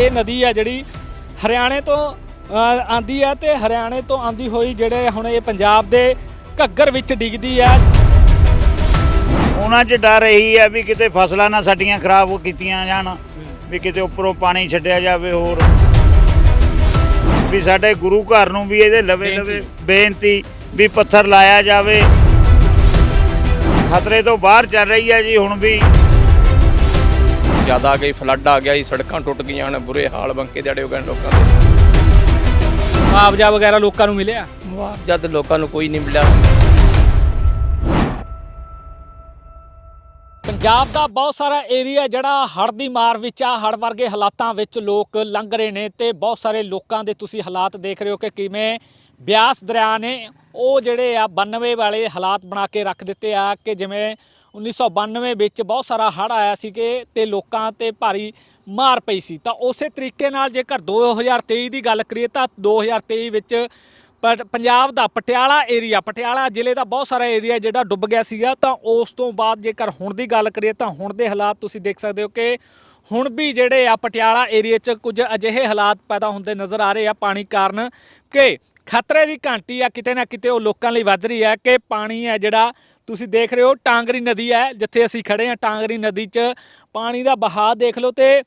ਇਹ ਨਦੀ ਆ ਜਿਹੜੀ ਹਰਿਆਣੇ ਤੋਂ ਆਂਦੀ ਆ ਤੇ ਹਰਿਆਣੇ ਤੋਂ ਆਂਦੀ ਹੋਈ ਜਿਹੜੇ ਹੁਣ ਇਹ ਪੰਜਾਬ ਦੇ ਘੱਗਰ ਵਿੱਚ ਡਿੱਗਦੀ ਆ। ਉਹਨਾਂ 'ਚ ਡਰ ਇਹੀ ਹੈ ਵੀ ਕਿਤੇ ਫਸਲਾਂ ਨਾ ਸਾਡੀਆਂ ਖਰਾਬ ਕੀਤੀਆਂ ਜਾਣ ਵੀ ਕਿਤੇ ਉੱਪਰੋਂ ਪਾਣੀ ਛੱਡਿਆ ਜਾਵੇ ਹੋਰ। ਵੀ ਸਾਡੇ ਗੁਰੂ ਘਰ ਨੂੰ ਵੀ ਇਹਦੇ ਲਵੇ ਲਵੇ ਬੇਨਤੀ। ਵੀ ਪੱਥਰ ਲਾਇਆ ਜਾਵੇ। ਖਤਰੇ ਤੋਂ ਬਾਹਰ ਚੱਲ ਰਹੀ ਹੈ ਜੀ ਹੁਣ ਵੀ। ਜ਼ਿਆਦਾ ਆ ਗਈ ਫਲੱਡ ਆ ਗਿਆ ਜੀ ਸੜਕਾਂ ਟੁੱਟ ਗਈਆਂ ਹਨ ਬੁਰੇ ਹਾਲ ਬੰਕੇ ਦਿਹਾੜੇ ਹੋ ਗਏ ਲੋਕਾਂ ਦੇ। ਮੁਆਵਜ਼ਾ ਵਗੈਰਾ ਲੋਕਾਂ ਨੂੰ ਮਿਲਿਆ? ਮੁਆਵਜ਼ਾ ਤੇ ਲੋਕਾਂ ਨੂੰ ਕੋਈ ਨਹੀਂ ਮਿਲਿਆ। ਪੰਜਾਬ ਦਾ ਬਹੁਤ ਸਾਰਾ ਏਰੀਆ ਜਿਹੜਾ ਹੜ੍ਹ ਦੀ ਮਾਰ ਵਿੱਚ ਆ ਹੜ੍ਹ ਵਰਗੇ ਹਾਲਾਤਾਂ ਵਿੱਚ ਲੋਕ ਲੰਘ ਰਹੇ ਨੇ ਤੇ ਬਹੁਤ ਸਾਰੇ ਲੋਕਾਂ ਦੇ ਤੁਸੀਂ ਹਾਲਾਤ ਦੇਖ ਰਹੇ ਹੋ ਕਿ ਕਿਵੇਂ ਬਿਆਸ ਦਰਿਆ ਨੇ ਉਹ ਜਿਹੜੇ ਆ 92 ਵਾਲੇ ਹਾਲਾਤ ਬਣਾ ਕੇ ਰੱਖ ਦਿੱਤੇ ਆ ਕਿ ਜਿਵੇਂ 1992 ਵਿੱਚ ਬਹੁਤ ਸਾਰਾ ਹੜ੍ਹ ਆਇਆ ਸੀ ਕਿ ਤੇ ਲੋਕਾਂ ਤੇ ਭਾਰੀ ਮਾਰ ਪਈ ਸੀ। ਤਾਂ ਉਸੇ ਤਰੀਕੇ ਨਾਲ ਜੇਕਰ 2023 ਦੀ ਗੱਲ ਕਰੀਏ ਤਾਂ 2023 ਵਿੱਚ ਪਰ ਪੰਜਾਬ ਦਾ ਪਟਿਆਲਾ ਏਰੀਆ ਪਟਿਆਲਾ ਜ਼ਿਲ੍ਹੇ ਦਾ ਬਹੁਤ ਸਾਰਾ ਏਰੀਆ ਜਿਹੜਾ ਡੁੱਬ ਗਿਆ ਸੀਗਾ। ਤਾਂ ਉਸ ਤੋਂ ਬਾਅਦ ਜੇਕਰ ਹੁਣ ਦੀ ਗੱਲ ਕਰੀਏ ਤਾਂ ਹੁਣ ਦੇ ਹਾਲਾਤ ਤੁਸੀਂ ਦੇਖ ਸਕਦੇ ਹੋ ਕਿ ਹੁਣ ਵੀ ਜਿਹੜੇ ਆ ਪਟਿਆਲਾ ਏਰੀਆ 'ਚ ਕੁਝ ਅਜਿਹੇ ਹਾਲਾਤ ਪੈਦਾ ਹੁੰਦੇ ਨਜ਼ਰ ਆ ਰਹੇ ਆ ਪਾਣੀ ਕਾਰਨ ਕਿ ਖਤਰੇ ਦੀ ਘੰਟੀ ਆ ਕਿਤੇ ਨਾ ਕਿਤੇ ਉਹ ਲੋਕਾਂ ਲਈ ਵੱਜ ਰਹੀ ਹੈ ਕਿ ਪਾਣੀ ਹੈ ਜਿਹੜਾ ਤੁਸੀਂ ਦੇਖ ਰਹੇ ਹੋ ਟਾਂਗਰੀ ਨਦੀ ਹੈ, ਜਿੱਥੇ ਅਸੀਂ ਖੜੇ ਹਾਂ ਟਾਂਗਰੀ ਨਦੀ 'ਚ। ਪਾਣੀ ਦਾ ਬਹਾਅ ਦੇਖ ਲਓ ਤੇ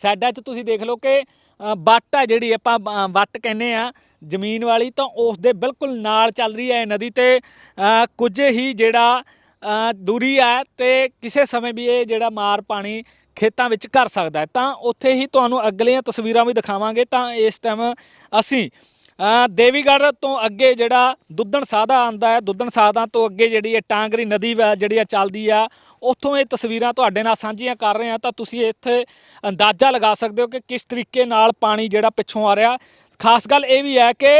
ਸਾਈਡਾਂ 'ਚ ਤੁਸੀਂ ਦੇਖ ਲਓ ਕਿ ਵੱਟ ਆ ਜਿਹੜੀ ਆਪਾਂ ਵੱਟ ਕਹਿੰਦੇ ਆ ਜ਼ਮੀਨ ਵਾਲੀ ਤਾਂ ਉਸ ਦੇ ਬਿਲਕੁਲ ਨਾਲ ਚੱਲ ਰਹੀ ਹੈ ਇਹ ਨਦੀ ਤੇ ਕੁਝ ਹੀ ਜਿਹੜਾ ਦੂਰੀ ਹੈ ਤੇ ਕਿਸੇ ਸਮੇਂ ਵੀ ਇਹ ਜਿਹੜਾ ਮਾਰ ਪਾਣੀ ਖੇਤਾਂ ਵਿੱਚ ਕਰ ਸਕਦਾ ਤਾਂ ਉੱਥੇ ਹੀ ਤੁਹਾਨੂੰ ਅਗਲੀਆਂ ਤਸਵੀਰਾਂ ਵੀ ਦਿਖਾਵਾਂਗੇ। ਤਾਂ ਇਸ ਟਾਈਮ ਅਸੀਂ ਦੇਵੀਗੜ੍ਹ ਤੋਂ ਅੱਗੇ ਜਿਹੜਾ ਦੁੱਧਣ ਸਾਧਾ ਆਂਦਾ ਹੈ, ਦੁੱਧਣ ਸਾਦਾ ਤੋਂ ਅੱਗੇ ਜਿਹੜੀ ਇਹ ਟਾਂਗਰੀ ਨਦੀ ਵਾ ਜਿਹੜੀ ਆ ਚੱਲਦੀ ਆ, ਉੱਥੋਂ ਇਹ ਤਸਵੀਰਾਂ ਤੁਹਾਡੇ ਨਾਲ ਸਾਂਝੀਆਂ ਕਰ ਰਹੇ ਹਾਂ ਤਾਂ ਤੁਸੀਂ ਇੱਥੇ ਅੰਦਾਜ਼ਾ ਲਗਾ ਸਕਦੇ ਹੋ ਕਿ ਕਿਸ ਤਰੀਕੇ ਨਾਲ ਪਾਣੀ ਜਿਹੜਾ ਪਿੱਛੋਂ ਆ ਰਿਹਾ। ਖਾਸ ਗੱਲ ਇਹ ਵੀ ਹੈ ਕਿ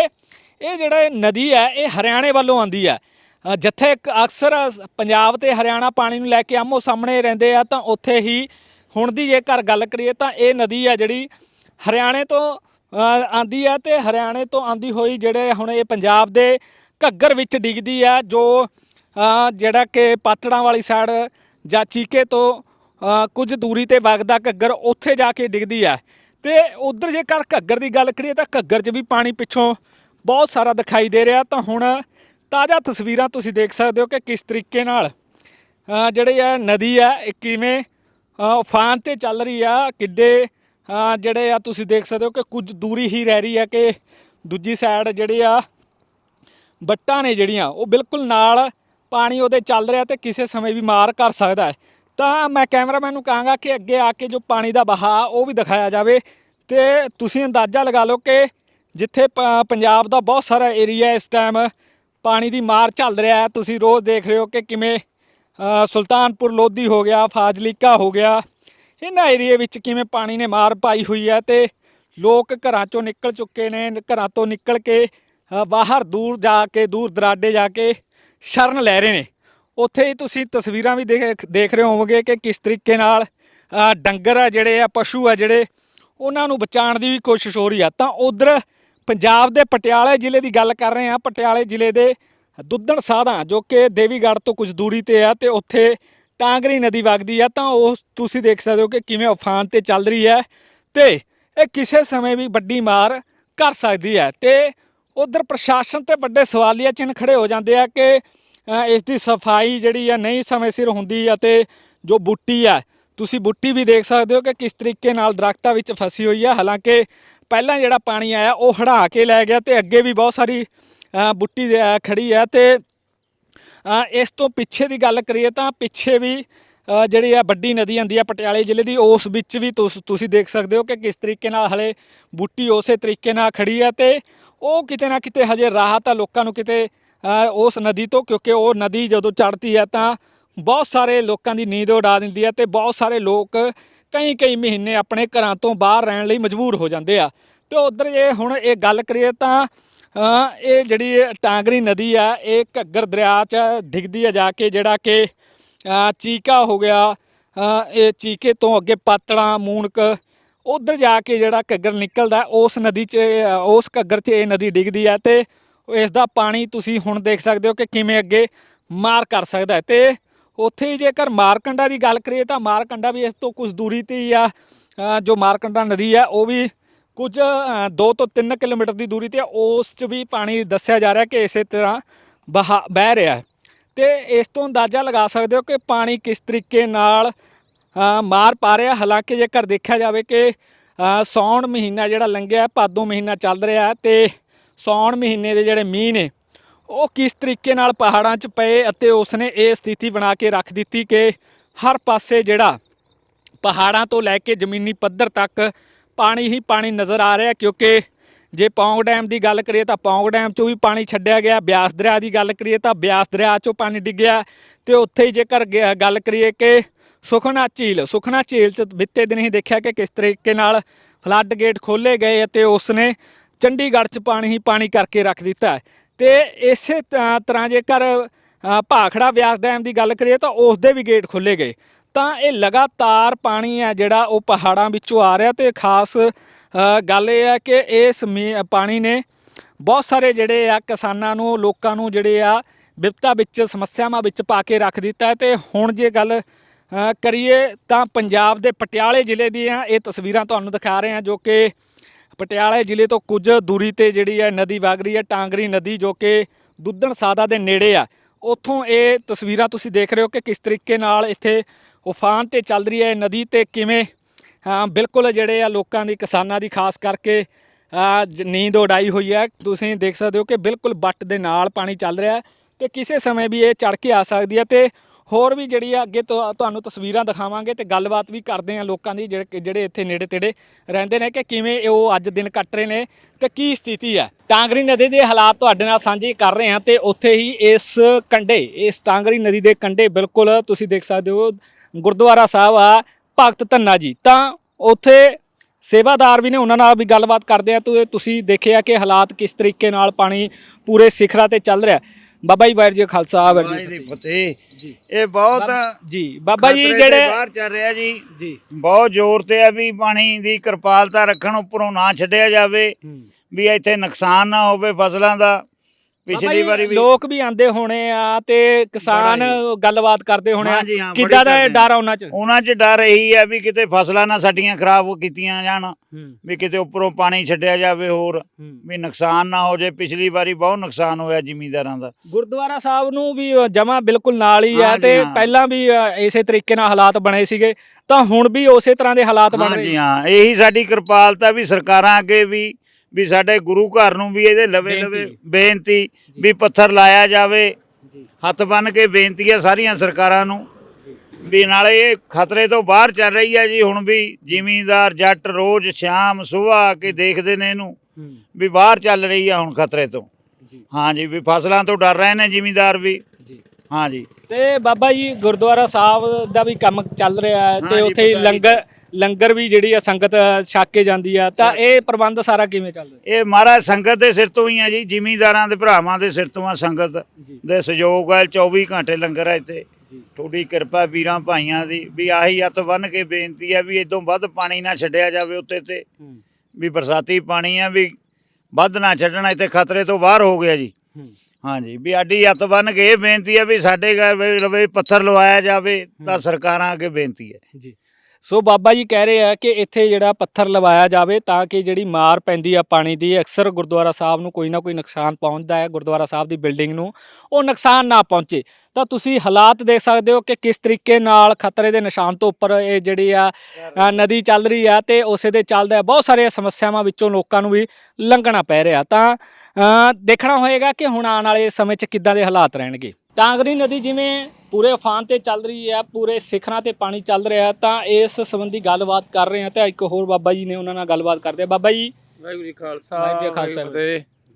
ਇਹ ਜਿਹੜਾ ਨਦੀ ਹੈ, ਇਹ ਹਰਿਆਣੇ ਵੱਲੋਂ ਆਂਦੀ ਹੈ। ਜਿੱਥੇ ਇੱਕ ਅਕਸਰ ਪੰਜਾਬ ਤੇ ਹਰਿਆਣਾ ਪਾਣੀ ਨੂੰ ਲੈ ਕੇ ਆਮੋ ਸਾਹਮਣੇ ਰਹਿੰਦੇ ਆ ਤਾਂ ਉੱਥੇ ਹੀ ਹੁਣ ਦੀ ਜੇਕਰ ਗੱਲ ਕਰੀਏ ਤਾਂ ਇਹ ਨਦੀ ਆ ਜਿਹੜੀ ਹਰਿਆਣੇ ਤੋਂ ਆਂਦੀ ਆ ਤੇ ਹਰਿਆਣੇ ਤੋਂ ਆਂਦੀ ਹੋਈ ਜਿਹੜੇ ਹੁਣ ਇਹ ਪੰਜਾਬ ਦੇ ਘੱਗਰ ਵਿੱਚ ਡਿੱਗਦੀ ਆ ਜੋ ਜਿਹੜਾ ਕਿ ਪਾਤੜਾਂ ਵਾਲੀ ਸਾਈਡ ਜਾਂ ਚੀਕੇ ਤੋਂ ਕੁਝ ਦੂਰੀ ਤੇ ਵਗਦਾ ਘੱਗਰ ਉੱਥੇ ਜਾ ਕੇ ਡਿੱਗਦੀ ਆ। ਤੇ ਉਧਰ ਜੇਕਰ ਘੱਗਰ ਦੀ ਗੱਲ ਕਰੀਏ ਤਾਂ ਘੱਗਰ 'ਚ ਵੀ ਪਾਣੀ ਪਿੱਛੋਂ ਬਹੁਤ ਸਾਰਾ ਦਿਖਾਈ ਦੇ ਰਿਹਾ। ਤਾਂ ਹੁਣ ਤਾਜ਼ਾ ਤਸਵੀਰਾਂ ਤੁਸੀਂ ਦੇਖ ਸਕਦੇ ਹੋ ਕਿ ਕਿਸ ਤਰੀਕੇ ਨਾਲ ਅ, ਜਿਹੜੀ ਆ ਨਦੀ ਆ ਇਹ ਕਿਵੇਂ ਅ, ਉਫਾਨ ਤੇ ਚੱਲ ਰਹੀ ਆ ਕਿੱਡੇ ਜਿਹੜੇ ਆ ਤੁਸੀਂ ਦੇਖ ਸਕਦੇ ਹੋ ਕਿ ਕੁਝ ਦੂਰੀ ਹੀ ਰਹਿ ਰਹੀ ਹੈ ਕਿ ਦੂਜੀ ਸਾਈਡ ਜਿਹੜੇ ਆ, ਬੱਟਾਂ ਨੇ ਜਿਹੜੀਆਂ, ਉਹ ਬਿਲਕੁਲ ਨਾਲ ਪਾਣੀ ਉਹਦੇ ਚੱਲ ਰਿਹਾ ਤੇ ਕਿਸੇ ਸਮੇਂ ਵੀ ਮਾਰ ਕਰ ਸਕਦਾ ਹੈ। ਤਾਂ ਮੈਂ ਕੈਮਰਾਮੈਨ ਨੂੰ ਕਹਾਂਗਾ ਕਿ ਅੱਗੇ ਆ ਕੇ ਜੋ ਪਾਣੀ ਦਾ ਵਹਾਅ ਉਹ ਵੀ ਦਿਖਾਇਆ ਜਾਵੇ ਤੇ ਤੁਸੀਂ ਅੰਦਾਜ਼ਾ ਲਗਾ ਲਓ ਕਿ ਜਿੱਥੇ ਪੰਜਾਬ ਦਾ ਬਹੁਤ ਸਾਰਾ ਏਰੀਆ ਇਸ ਟਾਈਮ ਪਾਣੀ ਦੀ ਮਾਰ ਚੱਲ ਰਿਹਾ ਹੈ। ਤੁਸੀਂ ਰੋਜ਼ ਦੇਖ ਰਹੇ ਹੋ ਕਿ ਕਿਵੇਂ ਸੁਲਤਾਨਪੁਰ ਲੋਧੀ ਹੋ ਗਿਆ, ਫਾਜ਼ਿਲਕਾ ਹੋ ਗਿਆ ਇਹਨਾਂ ਏਰੀਏ ਵਿੱਚ ਕਿਵੇਂ ਪਾਣੀ ਨੇ ਮਾਰ ਪਾਈ ਹੋਈ ਹੈ ਤੇ ਲੋਕ ਘਰਾਂ ਚੋਂ ਨਿਕਲ ਚੁੱਕੇ ਨੇ, ਘਰਾਂ ਤੋਂ ਨਿਕਲ ਕੇ ਬਾਹਰ ਦੂਰ ਜਾ ਕੇ, ਦੂਰ ਦਰਾਡੇ ਜਾ ਕੇ ਸ਼ਰਨ ਲੈ ਰਹੇ ਨੇ। ਉੱਥੇ ਹੀ ਤੁਸੀਂ ਤਸਵੀਰਾਂ ਵੀ ਦੇਖ ਰਹੇ ਹੋਵੋਗੇ ਕਿ ਕਿਸ ਤਰੀਕੇ ਨਾਲ ਡੰਗਰ ਆ ਜਿਹੜੇ ਆ, ਪਸ਼ੂ ਆ ਜਿਹੜੇ, ਉਹਨਾਂ ਨੂੰ ਬਚਾਉਣ ਦੀ ਵੀ ਕੋਸ਼ਿਸ਼ ਹੋ ਰਹੀ ਆ। ਤਾਂ ਉਧਰ ਪੰਜਾਬ ਦੇ ਪਟਿਆਲੇ ਜ਼ਿਲ੍ਹੇ ਦੀ ਗੱਲ ਕਰ ਰਹੇ ਆ ਪਟਿਆਲੇ ਜ਼ਿਲ੍ਹੇ ਦੇ ਦੁੱਧਣ ਸਾਧਾਂ, ਜੋ ਕਿ ਦੇਵੀਗੜ੍ਹ ਤੋਂ ਕੁਝ ਦੂਰੀ ਤੇ ਆ ਤੇ ਉੱਥੇ ਟਾਂਗਰੀ ਨਦੀ ਵਗਦੀ ਆ ਤਾਂ ਉਹ ਤੁਸੀਂ ਦੇਖ ਸਕਦੇ ਹੋ ਕਿ ਕਿਵੇਂ ਉਫਾਨ ਤੇ ਚੱਲ ਰਹੀ ਹੈ ਤੇ ਇਹ ਕਿਸੇ ਸਮੇਂ ਵੀ ਵੱਡੀ ਮਾਰ ਕਰ ਸਕਦੀ ਹੈ। ਤੇ ਉਧਰ ਪ੍ਰਸ਼ਾਸਨ ਤੇ ਵੱਡੇ ਸਵਾਲੀਆ ਚਿੰਨ੍ਹ ਖੜੇ ਹੋ ਜਾਂਦੇ ਆ ਕਿ ਇਸ ਦੀ ਸਫ਼ਾਈ ਜਿਹੜੀ ਆ ਨਹੀਂ ਸਮੇਂ ਸਿਰ ਹੁੰਦੀ ਆ ਤੇ ਜੋ ਬੁੱਟੀ ਆ ਤੁਸੀਂ ਬੁੱਟੀ ਵੀ ਦੇਖ ਸਕਦੇ ਹੋ ਕਿ ਕਿਸ ਤਰੀਕੇ ਨਾਲ ਦਰਖਤਾਂ ਵਿੱਚ ਫਸੀ ਹੋਈ ਆ। ਹਾਲਾਂਕਿ ਪਹਿਲਾਂ ਜਿਹੜਾ ਪਾਣੀ ਆਇਆ ਉਹ ਹੜਾ ਕੇ ਲੈ ਗਿਆ ਤੇ ਅੱਗੇ ਵੀ ਬਹੁਤ ਸਾਰੀ ਅ, ਬੁੱਟੀ ਅ, ਖੜੀ ਆ ਤੇ ਇਸ ਤੋਂ ਪਿੱਛੇ ਦੀ ਗੱਲ ਕਰੀਏ ਤਾਂ ਪਿੱਛੇ ਵੀ ਜਿਹੜੀ ਆ ਵੱਡੀ ਨਦੀ ਆਂਦੀ ਆ ਪਟਿਆਲੇ ਜ਼ਿਲ੍ਹੇ ਦੀ, ਉਸ ਵਿੱਚ ਵੀ ਤੁਸੀਂ ਦੇਖ ਸਕਦੇ ਹੋ ਕਿ ਕਿਸ ਤਰੀਕੇ ਨਾਲ ਹਲੇ ਬੂਟੀ ਉਸੇ ਤਰੀਕੇ ਨਾਲ ਖੜੀ ਆ ਤੇ ਉਹ ਕਿਤੇ ਨਾ ਕਿਤੇ ਹਜੇ ਰਾਹਤ ਆ ਲੋਕਾਂ ਨੂੰ ਕਿਤੇ ਉਸ ਨਦੀ ਤੋਂ, ਕਿਉਂਕਿ ਉਹ ਨਦੀ ਜਦੋਂ ਚੜ੍ਹਦੀ ਆ ਤਾਂ ਬਹੁਤ ਸਾਰੇ ਲੋਕਾਂ ਦੀ ਨੀਂਦ ਉਡਾ ਦਿੰਦੀ ਆ ਤੇ ਬਹੁਤ ਸਾਰੇ ਲੋਕ ਕਈ ਕਈ ਮਹੀਨੇ ਆਪਣੇ ਘਰਾਂ ਤੋਂ ਬਾਹਰ ਰਹਿਣ ਲਈ ਮਜਬੂਰ ਹੋ ਜਾਂਦੇ ਆ। ਤੇ ਉਧਰ ਜੇ ਹੁਣ ਇਹ ਗੱਲ ਕਰੀਏ ਤਾਂ ਇਹ ਜਿਹੜੀ ਟਾਂਗਰੀ ਨਦੀ ਆ, ਇਹ ਘੱਗਰ ਦਰਿਆ 'ਚ ਡਿੱਗਦੀ ਆ ਜਾ ਕੇ, ਜਿਹੜਾ ਕਿ ਚੀਕਾ ਹੋ ਗਿਆ। ਇਹ ਚੀਕੇ ਤੋਂ ਅੱਗੇ ਪਾਤੜਾ ਮੂਣਕ ਉਧਰ ਜਾ ਕੇ ਜਿਹੜਾ ਘੱਗਰ ਨਿਕਲਦਾ, ਉਸ ਨਦੀ 'ਚ ਉਸ ਘੱਗਰ 'ਚ ਇਹ ਨਦੀ ਡਿੱਗਦੀ ਆ ਤੇ ਇਸ ਦਾ ਪਾਣੀ ਤੁਸੀਂ ਹੁਣ ਦੇਖ ਸਕਦੇ ਹੋ ਕਿ ਕਿਵੇਂ ਅੱਗੇ ਮਾਰ ਕਰ ਸਕਦਾ ਹੈ। ਤੇ ਉੱਥੇ ਜੇਕਰ ਮਾਰਕੰਡਾ ਦੀ ਗੱਲ ਕਰੀਏ ਤਾਂ ਮਾਰਕੰਡਾ ਵੀ ਇਸ ਤੋਂ ਕੁਝ ਦੂਰੀ ਤੇ ਹੀ ਆ। ਜੋ ਮਾਰਕੰਡਾ ਨਦੀ ਹੈ ਉਹ ਵੀ ਕੁਝ 2 ਤੋਂ 3 ਕਿਲੋਮੀਟਰ ਦੀ ਦੂਰੀ ਤੇ ਉਸ 'ਚ ਵੀ ਪਾਣੀ ਦੱਸਿਆ ਜਾ ਰਿਹਾ ਕਿ ਇਸੇ ਤਰ੍ਹਾਂ ਬਹਾ ਬਹਿ ਰਿਹਾ ਹੈ। ਤੇ ਇਸ ਤੋਂ ਅੰਦਾਜ਼ਾ ਲਗਾ ਸਕਦੇ ਹੋ ਕਿ ਪਾਣੀ ਕਿਸ ਤਰੀਕੇ ਨਾਲ ਮਾਰ ਪਾ ਰਿਹਾ ਹਾਲਾਂਕਿ ਜੇਕਰ ਦੇਖਿਆ ਜਾਵੇ ਕਿ ਅ, ਸਾਉਣ ਮਹੀਨਾ ਜਿਹੜਾ ਲੰਘਿਆ ਹੈ, ਭਾਦੋਂ ਮਹੀਨਾ ਚੱਲ ਰਿਹਾ ਹੈ ਤੇ ਸਾਉਣ ਮਹੀਨੇ ਦੇ ਜਿਹੜੇ ਮੀਂਹ ਨੇ ਉਹ ਕਿਸ ਤਰੀਕੇ ਨਾਲ ਪਹਾੜਾਂ 'ਚ ਪਏ ਅਤੇ ਉਸਨੇ ਇਹ ਸਥਿਤੀ ਬਣਾ ਕੇ ਰੱਖ ਦਿੱਤੀ ਕਿ ਹਰ ਪਾਸੇ ਜਿਹੜਾ ਪਹਾੜਾਂ ਤੋਂ ਲੈ ਕੇ ਜ਼ਮੀਨੀ ਪੱਧਰ ਤੱਕ ਪਾਣੀ ਹੀ ਪਾਣੀ ਨਜ਼ਰ ਆ ਰਿਹਾ ਕਿਉਂਕਿ ਜੇ ਪੌਂਗ ਡੈਮ ਦੀ ਗੱਲ ਕਰੀਏ ਤਾਂ ਪੌਂਗ ਡੈਮ 'ਚੋਂ ਵੀ ਪਾਣੀ ਛੱਡਿਆ ਗਿਆ, ਬਿਆਸ ਦਰਿਆ ਦੀ ਗੱਲ ਕਰੀਏ ਤਾਂ ਬਿਆਸ ਦਰਿਆ 'ਚੋਂ ਪਾਣੀ ਡਿੱਗਿਆ ਤੇ ਉੱਥੇ ਹੀ ਜੇਕਰ ਗ- ਗੱਲ ਕਰੀਏ ਕਿ ਸੁਖਨਾ ਝੀਲ ਸੁਖਨਾ ਝੀਲ 'ਚ ਬਿੱਤੇ ਦਿਨ ਹੀ ਦੇਖਿਆ ਕਿ ਕਿਸ ਤਰੀਕੇ ਨਾਲ ਫਲੱਡ ਗੇਟ ਖੋਲੇ ਗਏ ਅਤੇ ਉਸਨੇ ਚੰਡੀਗੜ੍ਹ 'ਚ ਪਾਣੀ ਹੀ ਪਾਣੀ ਕਰਕੇ ਰੱਖ ਦਿੱਤਾ। ਹੈ ਤੇ ਇਸੇ ਤ- ਤਰ੍ਹਾਂ ਜੇਕਰ ਭਾਖੜਾ ਬਿਆਸ ਡੈਮ ਦੀ ਗੱਲ ਕਰੀਏ ਤਾਂ ਉਸ ਦੇ ਵੀ ਗੇਟ ਖੋਲੇ ਗਏ। ਤਾਂ ਇਹ ਲਗਾਤਾਰ ਪਾਣੀ ਹੈ ਜਿਹੜਾ ਉਹ ਪਹਾੜਾਂ ਵਿੱਚੋਂ ਆ ਰਿਹਾ ਤੇ ਖਾਸ ਗੱਲ ਇਹ ਹੈ ਕਿ ਇਸ ਮੀਂਹ- ਪਾਣੀ ਨੇ ਬਹੁਤ ਸਾਰੇ ਜਿਹੜੇ ਆ ਕਿਸਾਨਾਂ ਨੂੰ, ਲੋਕਾਂ ਨੂੰ ਜਿਹੜੇ ਆ ਵਿਪਤਾ ਵਿੱਚ, ਸਮੱਸਿਆਵਾਂ ਵਿੱਚ ਪਾ ਕੇ ਰੱਖ ਦਿੱਤਾ ਹੈ ਤੇ ਹੁਣ ਜੇ ਗੱਲ ਕਰੀਏ ਤਾਂ ਪੰਜਾਬ ਦੇ ਪਟਿਆਲੇ ਜ਼ਿਲ੍ਹੇ ਦੀਆਂ ਇਹ ਤਸਵੀਰਾਂ ਤੁਹਾਨੂੰ ਦਿਖਾ ਰਹੇ ਹਾਂ ਜੋ ਕਿ ਪਟਿਆਲੇ ਜ਼ਿਲ੍ਹੇ ਤੋਂ ਕੁਝ ਦੂਰੀ ਤੇ ਜਿਹੜੀ ਹੈ ਨਦੀ ਵਗ ਰਹੀ ਹੈ, ਟਾਂਗਰੀ ਨਦੀ ਜੋ ਕਿ ਦੁੱਧਣ ਸਾਦਾ ਦੇ ਨੇੜੇ ਆ। ਉੱਥੋਂ ਇਹ ਤਸਵੀਰਾਂ ਤੁਸੀਂ ਦੇਖ ਰਹੇ ਹੋ ਕਿ ਕਿਸ ਤਰੀਕੇ ਨਾਲ ਇੱਥੇ ਉਫਾਨ ਤੇ ਚੱਲ ਰਹੀ ਹੈ ਇਹ ਨਦੀ ਤੇ ਕਿਵੇਂ? ਬਿਲਕੁਲ ਜਿਹੜੇ ਆ ਲੋਕਾਂ ਦੀ, ਕਿਸਾਨਾਂ ਦੀ, ਖਾਸ ਕਰਕੇ ਨੀਂਦ ਉਡਾਈ ਹੋਈ ਹੈ। ਤੁਸੀਂ ਦੇਖ ਸਕਦੇ ਹੋ ਕਿ ਬਿਲਕੁਲ ਬੱਟ ਦੇ ਨਾਲ ਪਾਣੀ ਚੱਲ ਰਿਹਾ ਹੈ ਤੇ ਕਿਸੇ ਸਮੇਂ ਵੀ ਇਹ ਚੜ ਕੇ ਆ ਸਕਦੀ ਹੈ ਤੇ ਹੋਰ ਵੀ ਜਿਹੜੀ ਆ, ਅੱਗੇ ਤੋਂ ਤੁਹਾਨੂੰ ਤਸਵੀਰਾਂ ਦਿਖਾਵਾਂਗੇ ਤੇ ਗੱਲਬਾਤ ਵੀ ਕਰਦੇ ਆ ਲੋਕਾਂ ਦੀ ਜਿਹੜੇ ਜਿਹੜੇ ਇੱਥੇ ਨੇੜੇ ਤੇੜੇ ਰਹਿੰਦੇ ਨੇ ਕਿ ਕਿਵੇਂ ਉਹ ਅੱਜ ਦਿਨ ਕੱਟ ਰਹੇ ਨੇ ਤੇ ਕੀ ਸਥਿਤੀ ਹੈ। ਟਾਂਗਰੀ ਨਦੀ ਦੇ ਹਾਲਾਤ ਤੁਹਾਡੇ ਨਾਲ ਸਾਂਝੇ ਕਰ ਰਹੇ ਹਾਂ ਤੇ ਉੱਥੇ ਹੀ ਇਸ ਕੰਢੇ, ਇਸ ਟਾਂਗਰੀ ਨਦੀ ਦੇ ਕੰਢੇ ਬਿਲਕੁਲ ਤੁਸੀਂ ਦੇਖ ਸਕਦੇ ਹੋ ਗੁਰਦੁਆਰਾ ਸਾਹਿਬ ਆ ਭਗਤ ਧੰਨਾ ਜੀ। ਤਾਂ ਉੱਥੇ ਸੇਵਾਦਾਰ ਵੀ ਨੇ ਉਹਨਾਂ ਨਾਲ ਵੀ ਗੱਲਬਾਤ ਕਰਦੇ ਆ। ਤੇ ਤੁਸੀਂ ਦੇਖਿਆ ਕਿ ਹਾਲਾਤ ਕਿਸ ਤਰੀਕੇ ਨਾਲ ਪਾਣੀ ਪੂਰੇ ਸਿਖਰਾਂ ਤੇ ਚੱਲ ਰਿਹਾ? ਬਾਬਾ ਜੀ ਵਾਹਿਗੁਰੂ ਜੀ ਖਾਲਸਾ ਵਾਹਿਗੁਰੂ ਜੀ ਫਤਿਹ। ਇਹ ਬਹੁਤ। ਜੀ ਬਾਬਾ ਜੀ ਜਿਹੜੇ ਬਾਹਰ ਚੱਲ ਰਿਹਾ ਜੀ। ਜੀ। ਬਹੁਤ ਜ਼ੋਰ ਤੇ ਆ ਵੀ ਪਾਣੀ ਦੀ ਕਿਰਪਾਲਤਾ ਰੱਖਣ ਉੱਪਰੋਂ ਨਾ ਛੱਡਿਆ ਜਾਵੇ। ਵੀ ਇੱਥੇ ਨੁਕਸਾਨ ਨਾ ਹੋਵੇ ਫਸਲਾਂ ਦਾ। ਪਿਛਲੀ ਜੀ, ਵਾਰੀ ਵੀ ਲੋਕ ਵੀ ਆਂਦੇ ਹੋਣੇ ਆ ਤੇ ਕਿਸਾਨ ਗੱਲਬਾਤ ਕਰਦੇ ਹੋਣੇ ਆ। ਕਿੱਦਾਂ ਦਾ ਡਰ ਆ ਉਹਨਾਂ ਚ? ਉਹਨਾਂ 'ਚ ਡਰ ਇਹੀ ਆ ਵੀ ਕਿਤੇ ਫਸਲਾਂ ਨਾ ਸਾਡੀਆਂ ਖਰਾਬ ਕੀਤੀਆਂ ਜਾਣ ਵੀ ਕਿਤੇ ਉੱਪਰੋਂ ਪਾਣੀ ਛੱਡਿਆ ਜਾਵੇ ਹੋਰ ਵੀ ਨੁਕਸਾਨ ਨਾ ਹੋ ਜਾਏ ਪਿਛਲੀ ਵਾਰੀ ਬਹੁਤ ਨੁਕਸਾਨ ਹੋਇਆ ਜ਼ਿਮੀਂਦਾਰਾਂ ਦਾ। ਗੁਰਦੁਆਰਾ ਸਾਹਿਬ ਨੂੰ ਵੀ ਜਮਾ ਬਿਲਕੁਲ ਨਾਲ ਹੀ ਆ ਤੇ। ਪਹਿਲਾਂ ਵੀ ਇਸੇ ਤਰੀਕੇ ਨਾਲ ਹਾਲਾਤ ਬਣੇ ਸੀਗੇ। ਤਾਂ ਹੁਣ ਵੀ ਉਸੇ ਤਰ੍ਹਾਂ ਦੇ ਹਾਲਾਤ ਬਣ ਰਹੇ। ਹਾਂ। ਇਹੀ ਸਾਡੀ ਕਿਰਪਾਲਤਾ ਵੀ ਸਰਕਾਰਾਂ ਅੱਗੇ ਵੀ ਵੀ ਸਾਡੇ ਗੁਰੂ ਘਰ ਨੂੰ ਵੀ ਇਹਦੇ ਲਵੇ ਲਵੇ ਬੇਨਤੀ। ਵੀ ਪੱਥਰ ਲਾਇਆ ਜਾਵੇ। ਹੱਥ ਬੰਨ ਕੇ ਬੇਨਤੀ ਹੈ ਸਾਰੀਆਂ ਸਰਕਾਰਾਂ ਨੂੰ ਵੀ ਨਾਲੇ ਇਹ ਖਤਰੇ ਤੋਂ ਬਾਹਰ ਚੱਲ ਰਹੀ ਹੈ ਜੀ ਹੁਣ ਵੀ ਜ਼ਿਮੀਂਦਾਰ ਜੱਟ ਰੋਜ਼ ਸ਼ਾਮ ਸੁਬਾਹ ਆ ਕੇ ਦੇਖਦੇ ਨੇ ਇਹਨੂੰ। ਵੀ ਬਾਹਰ ਚੱਲ ਰਹੀ ਆ ਹੁਣ ਖਤਰੇ ਤੋਂ। ਜੀ। ਹਾਂਜੀ ਵੀ ਫਸਲਾਂ ਤੋਂ ਡਰ ਰਹੇ ਨੇ ਜ਼ਿਮੀਂਦਾਰ ਵੀ। ਜੀ। ਹਾਂਜੀ ਤੇ ਬਾਬਾ ਜੀ ਗੁਰਦੁਆਰਾ ਸਾਹਿਬ ਦਾ ਵੀ ਕੰਮ ਚੱਲ ਰਿਹਾ ਹੈ ਤੇ ਉੱਥੇ ਹੀ ਲੰਗਰ ਲੰਗਰ ਵੀ ਜਿਹੜੀ ਆ ਸੰਗਤ ਛਕ ਕੇ ਜਾਂਦੀ ਆ ਤਾਂ ਇਹ ਪ੍ਰਬੰਧ ਸਾਰਾ ਕਿਵੇਂ ਚੱਲ ਰਿਹਾ ਇਹ ਮਹਾਰਾਜ ਸੰਗਤ ਦੇ ਸਿਰ ਤੋਂ ਹੀ ਆ ਜੀ ਜ਼ਿਮੀਂਦਾਰਾਂ ਦੇ ਭਰਾਵਾਂ ਦੇ ਸਿਰ ਤੋਂ ਆ ਸੰਗਤ। ਦੇ ਸਹਿਯੋਗ ਹੈ 24 ਘੰਟੇ ਲੰਗਰ ਹੈ ਇੱਥੇ। ਤੁਹਾਡੀ ਕਿਰਪਾ ਵੀਰਾਂ ਭਾਈਆਂ ਦੀ ਵੀ ਆਹੀ ਹੱਥ ਬੰਨ ਕੇ ਬੇਨਤੀ ਹੈ ਵੀ ਇਦੋਂ ਵੱਧ ਪਾਣੀ ਨਾ ਛੱਡਿਆ ਜਾਵੇ ਉੱਤੇ ਤੇ। ਵੀ ਬਰਸਾਤੀ ਪਾਣੀ ਆ ਵੀ ਵੱਧ ਨਾ ਛੱਡਣਾ ਇੱਥੇ ਖਤਰੇ ਤੋਂ ਬਾਹਰ ਹੋ ਗਿਆ ਜੀ। ਹਾਂਜੀ ਵੀ ਆਡੀ ਹੱਥ ਬੰਨ ਕੇ ਇਹ ਬੇਨਤੀ ਹੈ ਵੀ ਸਾਡੇ ਘਰ ਵੀ ਲਵੇ ਪੱਥਰ ਲਵਾਇਆ ਜਾਵੇ ਤਾਂ ਸਰਕਾਰਾਂ ਅੱਗੇ ਬੇਨਤੀ ਹੈ। ਜੀ। ਸੋ ਬਾਬਾ ਜੀ ਕਹਿ ਰਹੇ ਆ ਕਿ ਇੱਥੇ ਜਿਹੜਾ ਪੱਥਰ ਲਵਾਇਆ ਜਾਵੇ ਤਾਂ ਕਿ ਜਿਹੜੀ ਮਾਰ ਪੈਂਦੀ ਆ ਪਾਣੀ ਦੀ, ਅਕਸਰ ਗੁਰਦੁਆਰਾ ਸਾਹਿਬ ਨੂੰ ਕੋਈ ਨਾ ਕੋਈ ਨੁਕਸਾਨ ਪਹੁੰਚਦਾ ਹੈ, ਗੁਰਦੁਆਰਾ ਸਾਹਿਬ ਦੀ ਬਿਲਡਿੰਗ ਨੂੰ ਉਹ ਨੁਕਸਾਨ ਨਾ ਪਹੁੰਚੇ। ਤਾਂ ਤੁਸੀਂ ਹਾਲਾਤ ਦੇਖ ਸਕਦੇ ਹੋ ਕਿ ਕਿਸ ਤਰੀਕੇ ਨਾਲ ਖਤਰੇ ਦੇ ਨਿਸ਼ਾਨ ਤੋਂ ਉੱਪਰ ਇਹ ਜਿਹੜੀ ਆ ਨਦੀ ਚੱਲ ਰਹੀ ਆ ਤੇ ਉਸੇ ਦੇ ਚੱਲਦਾ ਬਹੁਤ ਸਾਰੀਆਂ ਸਮੱਸਿਆਵਾਂ ਵਿੱਚੋਂ ਲੋਕਾਂ ਨੂੰ ਵੀ ਲੰਘਣਾ ਪੈ ਰਿਹਾ। ਤਾਂ ਦੇਖਣਾ ਹੋਏਗਾ ਕਿ ਹੁਣ ਆਉਣ ਵਾਲੇ ਸਮੇਂ 'ਚ ਕਿੱਦਾਂ ਦੇ ਹਾਲਾਤ ਰਹਿਣਗੇ। ਟਾਂਗਰੀ ਨਦੀ ਜਿਵੇਂ ਪੂਰੇ ਉਫਾਨ ਤੇ ਚੱਲ ਰਹੀ ਹੈ ਪੂਰੇ ਸਿਖਰਾਂ ਤੇ ਪਾਣੀ ਚੱਲ ਰਿਹਾ ਹੈ, ਤਾਂ ਇਸ ਸੰਬੰਧੀ ਗੱਲਬਾਤ ਕਰ ਰਹੇ ਹਾਂ ਤੇ ਇੱਕ ਹੋਰ ਬਾਬਾ ਜੀ ਨੇ ਉਹਨਾਂ ਨਾਲ ਗੱਲਬਾਤ ਕਰਦੇ ਆ ਬਾਬਾ ਜੀ। ਵਾਹਿਗੁਰੂ ਜੀ ਖਾਲਸਾ ਵਾਹਿਗੁਰੂ ਜੀ ਖਾਲਸਾ।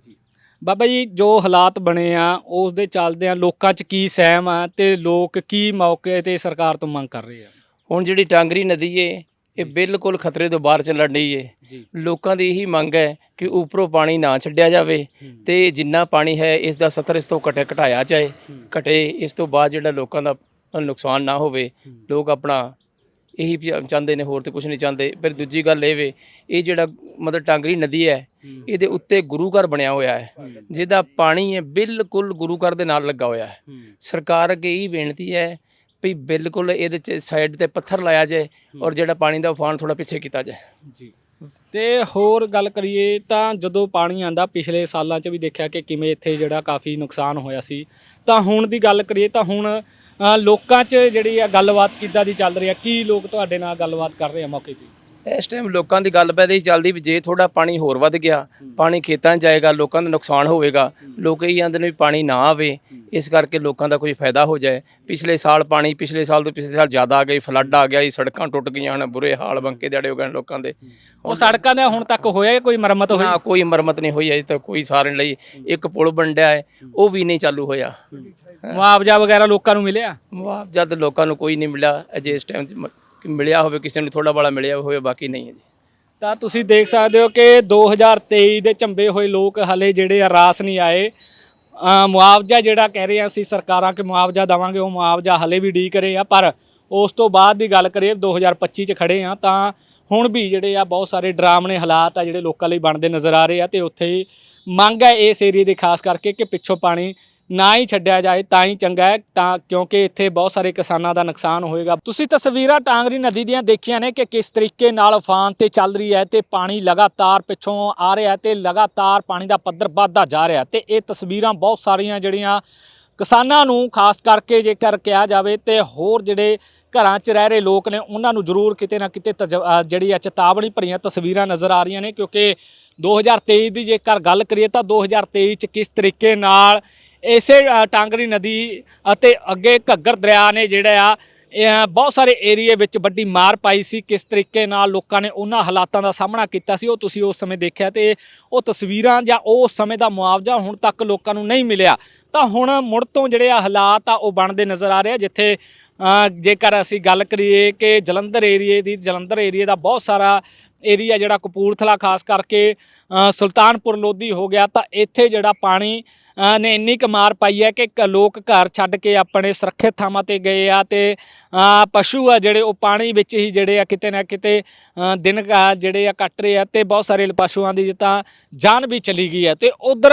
ਜੀ ਬਾਬਾ ਜੀ ਜੋ ਹਾਲਾਤ ਬਣੇ ਆ ਉਸ ਦੇ ਚੱਲਦੇ ਆ ਲੋਕਾਂ 'ਚ ਕੀ ਸਹਿਮ ਆ ਤੇ ਲੋਕ ਕੀ ਮੌਕੇ ਤੇ ਸਰਕਾਰ ਤੋਂ ਮੰਗ ਕਰ ਰਹੇ ਆ? ਹੁਣ ਜਿਹੜੀ ਟਾਂਗਰੀ ਨਦੀ ਏ ਇਹ ਬਿਲਕੁਲ ਖਤਰੇ ਤੋਂ ਬਾਹਰ ਚੱਲਣ ਏ। ਜੀ। ਲੋਕਾਂ ਦੀ ਇਹੀ ਮੰਗ ਹੈ ਕਿ ਉੱਪਰੋਂ ਪਾਣੀ ਨਾ ਛੱਡਿਆ ਜਾਵੇ ਤੇ ਜਿੰਨਾ ਪਾਣੀ ਹੈ ਇਸ ਦਾ ਸਤਰ ਇਸ ਤੋਂ ਘਟੇ ਘਟਾਇਆ ਜਾਏ। ਘਟੇ ਇਸ ਤੋਂ ਬਾਅਦ ਜਿਹੜਾ ਲੋਕਾਂ ਦਾ ਨੁਕਸਾਨ ਨਾ ਹੋਵੇ ਲੋਕ ਆਪਣਾ ਇਹੀ ਚਾਹੁੰਦੇ ਨੇ ਹੋਰ ਤੇ ਕੁਝ ਨਹੀਂ ਚਾਹੁੰਦੇ। ਫਿਰ ਦੂਜੀ ਗੱਲ ਇਹ ਵੇ ਇਹ ਜਿਹੜਾ ਮਤਲਬ ਟਾਂਗਰੀ ਨਦੀ ਹੈ ਇਹਦੇ ਉੱਤੇ ਗੁਰੂ ਘਰ ਬਣਿਆ ਹੋਇਆ ਹੈ। ਜਿਹਦਾ ਪਾਣੀ ਹੈ ਬਿਲਕੁਲ ਗੁਰੂ ਘਰ ਦੇ ਨਾਲ ਲੱਗਾ ਹੋਇਆ ਹੈ। ਸਰਕਾਰ ਅੱਗੇ ਇਹ ਬੇਨਤੀ ਹੈ ਵੀ ਬਿਲਕੁਲ ਇਹਦੇ ਚ ਸਾਈਡ ਤੇ ਪੱਥਰ ਲਾਇਆ ਜਾਏ ਔਰ ਜਿਹੜਾ ਪਾਣੀ ਦਾ ਉਫਾਨ ਥੋੜਾ ਪਿੱਛੇ ਕੀਤਾ ਜਾਏ ਜੀ। ਤੇ ਹੋਰ ਗੱਲ ਕਰੀਏ ਤਾਂ ਜਦੋਂ ਪਾਣੀ ਆਂਦਾ ਪਿਛਲੇ ਸਾਲਾਂ 'ਚ ਵੀ ਦੇਖਿਆ ਕਿ ਕਿਵੇਂ ਇੱਥੇ ਜਿਹੜਾ ਕਾਫੀ ਨੁਕਸਾਨ ਹੋਇਆ ਸੀ। ਤਾਂ ਹੁਣ ਦੀ ਗੱਲ ਕਰੀਏ ਤਾਂ ਹੁਣ ਲੋਕਾਂ 'ਚ ਜਿਹੜੀ ਆ ਗੱਲਬਾਤ ਕਿੱਦਾਂ ਦੀ ਚੱਲ ਰਹੀ ਆ? ਕੀ ਲੋਕ ਤੁਹਾਡੇ ਨਾਲ ਗੱਲਬਾਤ ਕਰ ਰਹੇ ਆ ਮੌਕੇ ਤੇ? ਇਸ ਟਾਈਮ ਲੋਕਾਂ ਦੀ ਗੱਲ ਪੈਦੀ ਚੱਲਦੀ ਵੀ ਜੇ ਥੋੜਾ ਪਾਣੀ ਹੋਰ ਵੱਧ ਗਿਆ ਪਾਣੀ ਖੇਤਾਂ 'ਚ ਜਾਏਗਾ ਲੋਕਾਂ ਦਾ ਨੁਕਸਾਨ ਹੋਵੇਗਾ ਲੋਕ ਇਹ ਕਹਿੰਦੇ ਨੇ ਵੀ ਪਾਣੀ ਨਾ ਆਵੇ ਇਸ ਕਰਕੇ ਲੋਕਾਂ ਦਾ ਕੋਈ ਫਾਇਦਾ ਹੋ ਜਾਏ। ਪਿਛਲੇ ਸਾਲ ਪਾਣੀ ਪਿਛਲੇ ਸਾਲ ਤੋਂ ਪਿਛਲੇ ਸਾਲ ਜ਼ਿਆਦਾ ਆ ਗਈ ਫਲੱਡ ਆ ਗਿਆ ਜੀ ਸੜਕਾਂ ਟੁੱਟ ਗਈਆਂ ਹਨ ਬੁਰੇ ਹਾਲ ਬੰਕੇ ਜੜੇ ਹੋ ਗਏ ਲੋਕਾਂ ਦੇ। ਉਹ ਸੜਕਾਂ ਦਾ ਹੁਣ ਤੱਕ ਹੋਇਆ ਕੋਈ ਮੁਰੰਮਤ ਹੋਈ? ਨਾ ਕੋਈ ਮਰਮਤ ਨਹੀਂ ਹੋਈ ਅਜੇ ਤੱਕ ਕੋਈ ਸਾਰਨ ਲਈ ਇੱਕ ਪੁਲ ਬੰਡਿਆ ਹੈ ਉਹ ਵੀ ਨਹੀਂ ਚਾਲੂ ਹੋਇਆ। ਮੁਆਵਜ਼ਾ ਵਗੈਰਾ ਲੋਕਾਂ ਨੂੰ ਮਿਲਿਆ? ਮੁਆਵਜ਼ਾ ਤਾਂ ਲੋਕਾਂ ਨੂੰ ਕੋਈ ਨਹੀਂ ਮਿਲਿਆ ਅਜੇ ਇਸ ਟਾਈਮ ਮਿਲਿਆ ਹੋਵੇ, ਕਿਸੇ ਨੂੰ ਥੋੜਾ ਬੜਾ ਮਿਲਿਆ ਹੋਵੇ, ਬਾਕੀ ਨਹੀਂ ਹੈ ਜੀ। ਤਾਂ ਤੁਸੀਂ ਦੇਖ ਸਕਦੇ ਹੋ ਕਿ 2023 ਦੇ ਝੰਬੇ ਹੋਏ ਲੋਕ ਹਲੇ ਜਿਹੜੇ ਆ ਰਾਸ ਨਹੀਂ ਆਏ। ਮੁਆਵਜ਼ਾ ਜਿਹੜਾ ਕਹਿ ਰਹੇ ਆ ਅਸੀਂ ਸਰਕਾਰਾਂ ਕਿ ਮੁਆਵਜ਼ਾ ਦਵਾਂਗੇ, ਉਹ ਮੁਆਵਜ਼ਾ ਹਲੇ ਵੀ ਡੀ ਕਰੇ ਆ, ਪਰ ਉਸ ਤੋਂ ਬਾਅਦ ਦੀ ਗੱਲ ਕਰੀਏ 2025 ਚ ਖੜੇ ਆ ਤਾਂ ਹੁਣ ਵੀ ਜਿਹੜੇ ਆ ਬਹੁਤ ਸਾਰੇ ਡਰਾਮਣੇ ਹਾਲਾਤ ਆ ਜਿਹੜੇ ਲੋਕਾਂ ਲਈ ਬਣਦੇ ਨਜ਼ਰ ਆ ਰਹੇ ਆ ਤੇ ਉੱਥੇ ਮੰਗ ਹੈ ਇਸ ਏਰੀਏ ਦੀ, ਖਾਸ ਕਰਕੇ ਕਿ ਪਿੱਛੋਂ ਪਾਣੀ ਨਾ ਹੀ ਛੱਡਿਆ ਜਾਏ, ਤਾਂ ਹੀ ਚੰਗਾ ਹੈ, ਤਾਂ ਕਿਉਂਕਿ ਇੱਥੇ ਬਹੁਤ ਸਾਰੇ ਕਿਸਾਨਾਂ ਦਾ ਨੁਕਸਾਨ ਹੋਏਗਾ। ਤੁਸੀਂ ਤਸਵੀਰਾਂ ਟਾਂਗਰੀ ਨਦੀ ਦੀਆਂ ਦੇਖੀਆਂ ਨੇ ਕਿ ਕਿਸ ਤਰੀਕੇ ਨਾਲ ਉਫਾਨ ਤੇ ਚੱਲ ਰਹੀ ਹੈ ਤੇ ਪਾਣੀ ਲਗਾਤਾਰ ਪਿੱਛੋਂ ਆ ਰਿਹਾ ਹੈ ਤੇ ਲਗਾਤਾਰ ਪਾਣੀ ਦਾ ਪੱਧਰ ਵੱਧਦਾ ਜਾ ਰਿਹਾ ਹੈ ਤੇ ਇਹ ਤਸਵੀਰਾਂ ਬਹੁਤ ਸਾਰੀਆਂ ਜਿਹੜੀਆਂ ਕਿਸਾਨਾਂ ਨੂੰ, ਖਾਸ ਕਰਕੇ ਜੇਕਰ ਕਿਹਾ ਜਾਵੇ ਤੇ ਹੋਰ ਜਿਹੜੇ ਘਰਾਂ 'ਚ ਰਹਿ ਰਹੇ ਲੋਕ ਨੇ, ਉਹਨਾਂ ਨੂੰ ਜ਼ਰੂਰ ਕਿਤੇ ਨਾ ਕਿਤੇ ਤਜ- ਜਿਹੜੀ ਆ ਚੇਤਾਵਨੀ ਭਰੀਆਂ ਤਸਵੀਰਾਂ ਨਜ਼ਰ ਆ ਰਹੀਆਂ ਨੇ। ਕਿਉਂਕਿ 2023 ਦੀ ਜੇਕਰ ਗੱਲ ਕਰੀਏ ਤਾਂ 2023 ਚ ਕਿਸ ਤਰੀਕੇ ਨਾਲ ਇਸੇ ਟਾਂਗਰੀ ਨਦੀ ਅਤੇ ਅੱਗੇ ਘੱਗਰ ਦਰਿਆ ਨੇ ਜਿਹੜਾ ਆ ਬਹੁਤ ਸਾਰੇ ਏਰੀਏ ਵਿੱਚ ਵੱਡੀ ਮਾਰ ਪਾਈ ਸੀ। ਕਿਸ ਤਰੀਕੇ ਨਾਲ ਲੋਕਾਂ ਨੇ ਉਹਨਾਂ ਹਾਲਾਤਾਂ ਦਾ ਸਾਹਮਣਾ ਕੀਤਾ ਸੀ, ਉਹ ਤੁਸੀਂ ਉਸ ਸਮੇਂ ਦੇਖਿਆ ਤੇ ਉਹ ਤਸਵੀਰਾਂ ਜਾਂ ਉਹ ਸਮੇਂ ਦਾ ਮੁਆਵਜ਼ਾ ਹੁਣ ਤੱਕ ਲੋਕਾਂ ਨੂੰ ਨਹੀਂ ਮਿਲਿਆ। ਤਾਂ ਹੁਣ ਮੁੜ ਤੋਂ ਜਿਹੜੇ ਆ ਹਾਲਾਤ ਆ, ਉਹ ਬਣਦੇ ਨਜ਼ਰ ਆ ਰਹੇ ਆ, ਜਿੱਥੇ ਜੇਕਰ ਅਸੀਂ ਗੱਲ ਕਰੀਏ ਕਿ ਜਲੰਧਰ ਏਰੀਏ ਦੀ, ਜਲੰਧਰ ਏਰੀਏ ਦਾ ਬਹੁਤ ਸਾਰਾ ਏਰੀਆ ਜਿਹੜਾ ਕਪੂਰਥਲਾ ਖਾਸ ਕਰਕੇ ਸੁਲਤਾਨਪੁਰ ਲੋਧੀ ਹੋ ਗਿਆ, ਤਾਂ ਇੱਥੇ ਜਿਹੜਾ ਪਾਣੀ ਨੇ ਇੰਨੀ ਕੁ ਮਾਰ ਪਾਈ ਹੈ ਕਿ ਕ- ਲੋਕ ਘਰ ਛੱਡ ਕੇ ਆਪਣੇ ਸੁਰੱਖਿਅਤ ਥਾਵਾਂ ਤੇ ਗਏ ਆ ਤੇ ਪਸ਼ੂ ਆ ਜਿਹੜੇ ਉਹ ਪਾਣੀ ਵਿੱਚ ਹੀ ਜਿਹੜੇ ਆ ਕਿਤੇ ਨਾ ਕਿਤੇ ਦਿਨ ਜਿਹੜੇ ਆ ਕੱਟ ਰਹੇ ਆ ਤੇ ਬਹੁਤ ਸਾਰੇ ਪਸ਼ੂਆਂ ਦੀ ਤਾਂ ਜਾਨ ਵੀ ਚਲੀ ਗਈ ਹੈ ਤੇ ਉਧਰ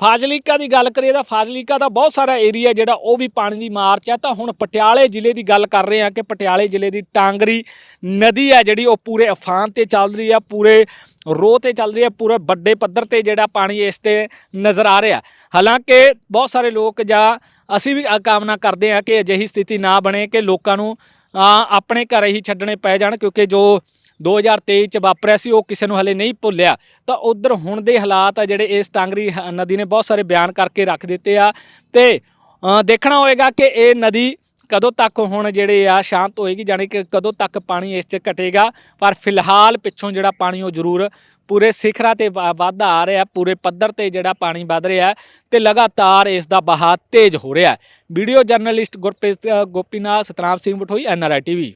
ਫਾਜ਼ਿਲਕਾ ਦੀ ਗੱਲ ਕਰੀਏ ਤਾਂ ਫਾਜ਼ਿਲਕਾ ਦਾ ਬਹੁਤ ਸਾਰਾ ਏਰੀਆ ਜਿਹੜਾ ਉਹ ਵੀ ਪਾਣੀ ਦੀ ਮਾਰ 'ਚ ਹੈ। ਤਾਂ ਹੁਣ ਪਟਿਆਲੇ ਜ਼ਿਲ੍ਹੇ ਦੀ ਗੱਲ ਕਰ ਰਹੇ ਹਾਂ ਕਿ ਪਟਿਆਲੇ ਜ਼ਿਲ੍ਹੇ ਦੀ ਟਾਂਗਰੀ ਨਦੀ ਹੈ ਜਿਹੜੀ ਉਹ ਪੂਰੇ ਅਫਾਨ ਤੇ ਚੱਲ ਰਹੀ ਆ ਪੂਰੇ ਰੋਹ ਤੇ ਚੱਲ ਰਹੀ ਹੈ, ਪੂਰੇ ਵੱਡੇ ਪੱਧਰ ਤੇ ਜਿਹੜਾ ਪਾਣੀ ਇਸ ਤੇ ਨਜ਼ਰ ਆ ਰਿਹਾ ਹਾਲਾਂਕਿ ਬਹੁਤ ਸਾਰੇ ਲੋਕ ਜਾਂ ਅਸੀਂ ਵੀ ਕਾਮਨਾ ਕਰਦੇ ਹਾਂ ਕਿ ਅਜਿਹੀ ਸਥਿਤੀ ਨਾ ਬਣੇ, ਕਿ ਲੋਕਾਂ ਨੂੰ ਆਪਣੇ ਘਰ ਹੀ ਛੱਡਣੇ ਪੈ ਜਾਣ, ਕਿਉਂਕਿ ਜੋ 2023 ਚ ਵਾਪਰਿਆ ਸੀ, ਉਹ ਕਿਸੇ ਨੂੰ ਹਲੇ ਨਹੀਂ ਭੁੱਲਿਆ। ਤਾਂ ਉਧਰ ਹੁਣ ਦੇ ਹਾਲਾਤ ਆ ਜਿਹੜੇ ਇਸ ਟਾਂਗਰੀ ਹ- ਨਦੀ ਨੇ ਬਹੁਤ ਸਾਰੇ ਬਿਆਨ ਕਰਕੇ ਰੱਖ ਦਿੱਤੇ ਆ। ਤੇ ਦੇਖਣਾ ਹੋਏਗਾ ਕਿ ਇਹ ਨਦੀ ਕਦੋਂ ਤੱਕ ਹੁਣ ਜਿਹੜੇ ਆ, ਸ਼ਾਂਤ ਹੋਏਗੀ, ਜਾਣੀ ਕਿ ਕਦੋਂ ਤੱਕ ਪਾਣੀ ਇਸ 'ਚ ਘਟੇਗਾ। ਪਰ ਫਿਲਹਾਲ ਪਿੱਛੋਂ ਜਿਹੜਾ ਪਾਣੀ ਉਹ ਜ਼ਰੂਰ ਪੂਰੇ ਸਿਖਰਾਂ ਤੇ ਵਾ- ਵਾਧਾ ਆ ਰਿਹਾ, ਪੂਰੇ ਪੱਧਰ ਤੇ ਜਿਹੜਾ ਪਾਣੀ ਵੱਧ ਰਿਹਾ ਹੈ ਤੇ ਲਗਾਤਾਰ ਇਸ ਦਾ ਬਹਾਅ ਤੇਜ਼ ਹੋ ਰਿਹਾ। Video journalist Gurpreet Gopinath, Satnam Singh Bathoi NRI TV.